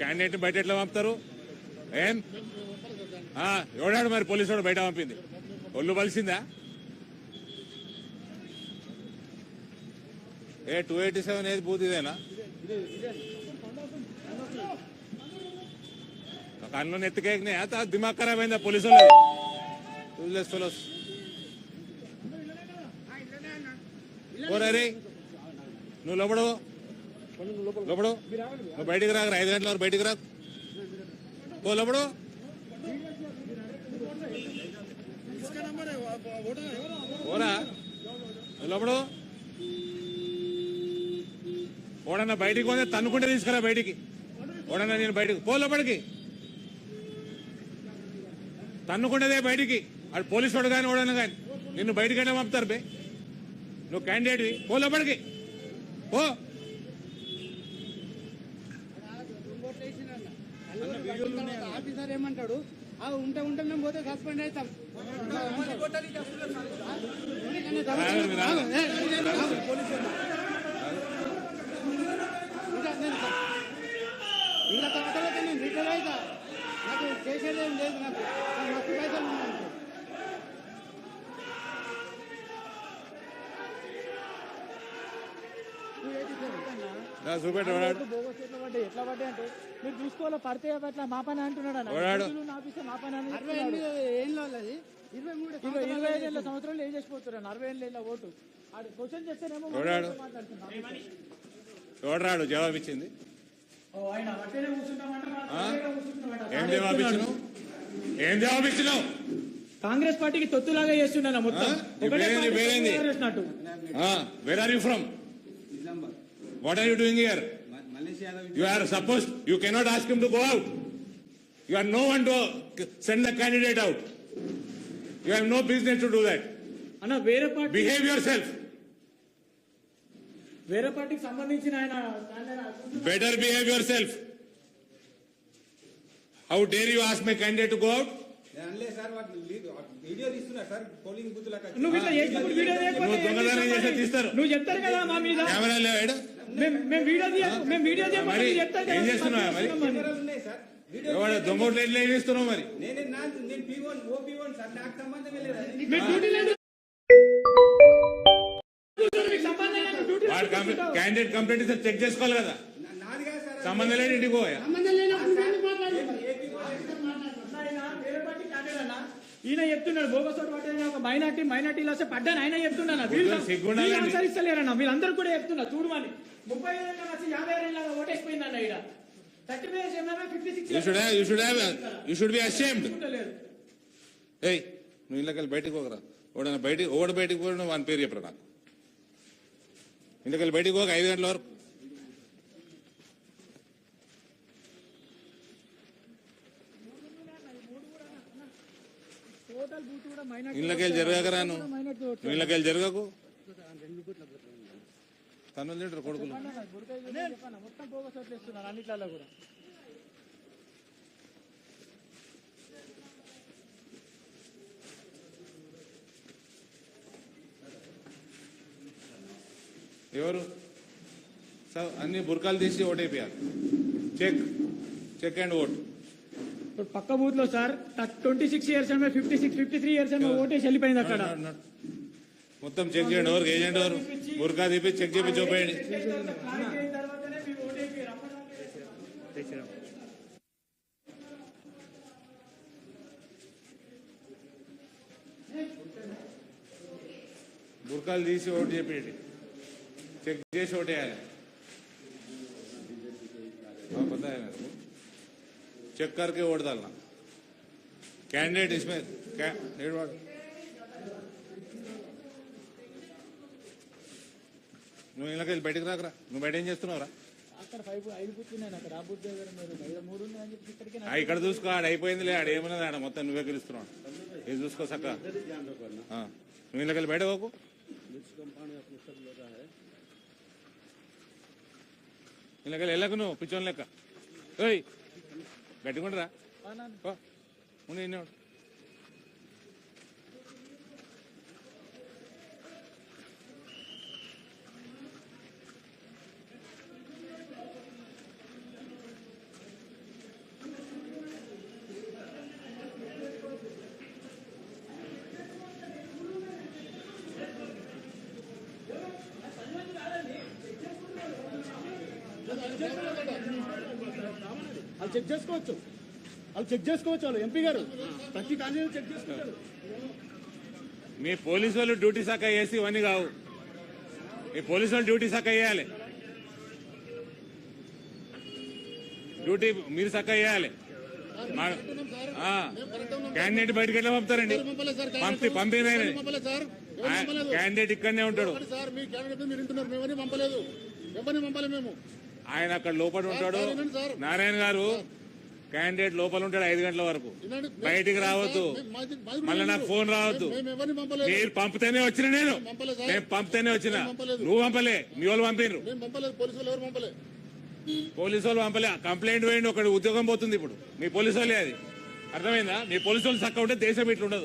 Candidate బయట ఎట్లా పంపుతారు? ఏం? ఆ, ఎవడాడు మరి పోలీసు వాడు బయట పంపింది? ఒళ్ళు బలిసిందా ఏ టూ ఎయిటీ సెవెన్ ఏది బూత్ ఇదేనా? కన్ను నెత్తికేకినాయి? ఆ తర్వాత దిమాగ్ ఖరాబ్ అయిందా పోలీసు ఫెలోస్ ఓరే నువ్వు లోపడు లోపడు. నువ్వు బయటికి రాకు ఐదు గంటల వరకు బయటికి రాకు. ఓ లోపడు. ఓరా లోపడు. ఓడన్న బయటికి పోతే తన్నుకుంటే తీసుకురా బయటికి. ఓడన్న నేను బయటికి పో లోపలికి. తన్నుకుంటేదే బయటికి. అటు పోలీసు వాడు కానీ ఓడన్న కానీ నిన్ను బయటికి పంపుతారు బే. నువ్వు క్యాండిడేట్వి పో లోపలికి. పో. ఆఫీసర్ ఏమంటాడు ఆ ఉంటే ఉంటే మేము పోతే సస్పెండ్ అవుతాం. ఇంకా తర్వాత నేను రిటైర్ అవుతా నాకు చేసేది ఏం లేదు నాకు నాకు పైసలు ఉన్నాయి నువ్వు ఏది ఎట్లా పడ్డాయి అంటే మీరు చూసుకోవాలి పడితే అట్లా మా పని అంటున్నాడు మా పని అని ఇరవై మూడు ఇరవై ఐదు ఏళ్ళ సంవత్సరాలు ఏం చేసిపోతారు అరవై ఏళ్ళ ఓటు. ఆడు క్వశ్చన్ చేస్తేనేమో జవాబు ఇచ్చింది. ఏం జవాబు. ఇచ్చినావు ఏం జవాబు ఇచ్చినావు కాంగ్రెస్ పార్టీకి తొత్తులాగా చేస్తుండ మొత్తం. Where are you from what are you doing here you are suppose you cannot ask him to go out you are no one to send the candidate out you have no business to do that అన్న వేరే party behave your self వేరే పార్టీకి సంబంధించిన ఆయన ఆయన better behave yourself how dare you ask my candidate to go out అనలే sir వాటి లీడ్- వీడియో తీస్తున్నా సార్ పోలింగ్ బూత్ లాగా నువ్వు ఇట్లా చేసినప్పుడు వీడియో చేయకపోతే నువ్వు ఏం దొంగతనం చేస్తావు చేస్తే మరి? తీస్తారు. నువ్వు చెప్తారు కదా మా మీద. కెమెరా లేవాడు? మేము మేము వీడియో తీయ మేము వీడియో చేయకపోతే మరి మీరు? ఏం ఎవడు ఎట్లా ఏం చేస్తున్నావు నేనే నేను P one O P one sir. నాకు సంబంధమే లేదు. క్యాండిడేట్ కంప్లైంట్ చెక్ చేసుకోవాలి కదా. సంబంధం లేని ఇంటికి పోయా సంబంధం లేనప్పుడు నువ్వు ఎందుకు మాట్లాడుతున్నావు? ఆయన వేరే పార్టీ క్యాండిడేట్ అన్న. ఈయన చెప్తున్నాడు పడ్డాయని ఒక మైనార్టీ మైనార్టీలో వస్తే పడ్డాను. ఆయన చెప్తున్నాను వీళ్ళు అనుసరిస్తలేరన్న వీళ్ళందరూ కూడా చెప్తున్నా చూడమని ముప్పై ఏళ్ళ వచ్చి యాభై ఏళ్ళ ఓటేసిపోయింది అన్న ఇక్కడ thirty five fifty six you should you should have you should be ashamed లేదు ఏయ్ నువ్వు ఇళ్ళకెళ్ళి బయటికి పోకరా. ఓడన బయటికి ఓడ బయటికి పోయిన వాని పేరు చెప్పరా నాకు? ఇంటికెళ్ళి బయటికి పోక ఐదు గంటల వరకు టోటల్ బూత్ కూడా మైనార్టీ ఇళ్ళకెళ్ళి ఓట్లు నువ్వు ఇళ్ళకెళ్ళి జరగకు తనులు తింటారు కొడుకులు. ఎవరు? అన్ని బుర్కాలు తీసి ఓటైపోయారు చెక్. Check and vote. ఇప్పుడు పక్క బూత్లో సార్ ట్వంటీ సిక్స్ ఇయర్స్ ఏమో fifty six fifty three years ఏమో ఓటేసి వెళ్ళిపోయింది అక్కడ. మొత్తం చెక్ చేయండి ఎవరికి ఏజెంట్ ఎవరు? బుర్కా తీపి చెక్ చేపి చూపేయండి. క్లారిటీ అయిన తర్వాతనే మీరు ఓటేసి అప్పటిదాకా బుర్కాలు తీసి ఓటు చెప్పేయండి చెక్ చేసి ఓటేయాలి. चेक करके वोट डालना कैंडिडेट इसमें क्या डेढ़ वाट నువ్వు ఇళ్ళకి వెళ్ళి బయటకు రాకరా నువ్వు బయట ఏం చేస్తున్నావురా అక్కడ ఫైవ్ ఐదు బూత్ ఉన్నాయి అక్కడ ఆ బూత్ దగ్గర మీరు ఐదు మూడు ఉన్నాయని చెప్పి ఇక్కడికి ఆ, ఇక్కడ చూసుకో ఆడ అయిపోయిందిలే ఆడ ఏమన్నది ఆడ మొత్తం నువ్వే గెలుస్తున్నావు ఇది చూసుకో చక్క ఆ, నువ్వు ఇళ్ళకి వెళ్ళి బయట పోకు ఇళ్ళకి వెళ్ళి వెళ్ళకు నువ్వు పిచ్చోని లెక్క ఏయ్ గట్టిగుండరా పో. ఉండు వాళ్ళు చెక్ చేసుకోవచ్చు. వాళ్ళు చెక్ చేసుకోవచ్చు వాళ్ళు. ఎంపీ గారు ప్రతి క్యాండిడేట్ చెక్ చేసుకుంటారు. మీ పోలీసు వాళ్ళు డ్యూటీ శాఖ వేసి ఇవన్నీ కావు. మీ పోలీసు వాళ్ళు డ్యూటీ శాఖ వేయాలి. డ్యూటీ మీరు శాఖ వేయాలి. క్యాండిడేట్ బయటకు ఎట్లా పంపుతారండి. పంపి పంపిన క్యాండిడేట్ ఇక్కడనే ఉంటాడు. సార్ మీ క్యాండిడేట్ మీరు వింటున్నారు మేమని పంపలేదు. ఎవరిని మేము. ఆయన అక్కడ లోపల ఉంటాడు. నారాయణ గారు క్యాండిడేట్ లోపల ఉంటాడు ఐదు గంటల వరకు. బయటికి రావద్దు. మళ్ళీ నాకు ఫోన్ రావద్దు. మీరు పంపితేనే వచ్చిన నేను. నేను పంపితేనే వచ్చిన. నువ్వు పంపలే. మీ వాళ్ళు పంపినరు పోలీసు వాళ్ళు పంపలే. కంప్లైంట్ వేయండి. ఒకటి ఉద్యోగం పోతుంది ఇప్పుడు. మీ పోలీసు వాళ్ళే అది. అర్థమైందా? మీ పోలీసు వాళ్ళు చక్క ఉంటే దేశం ఇట్లా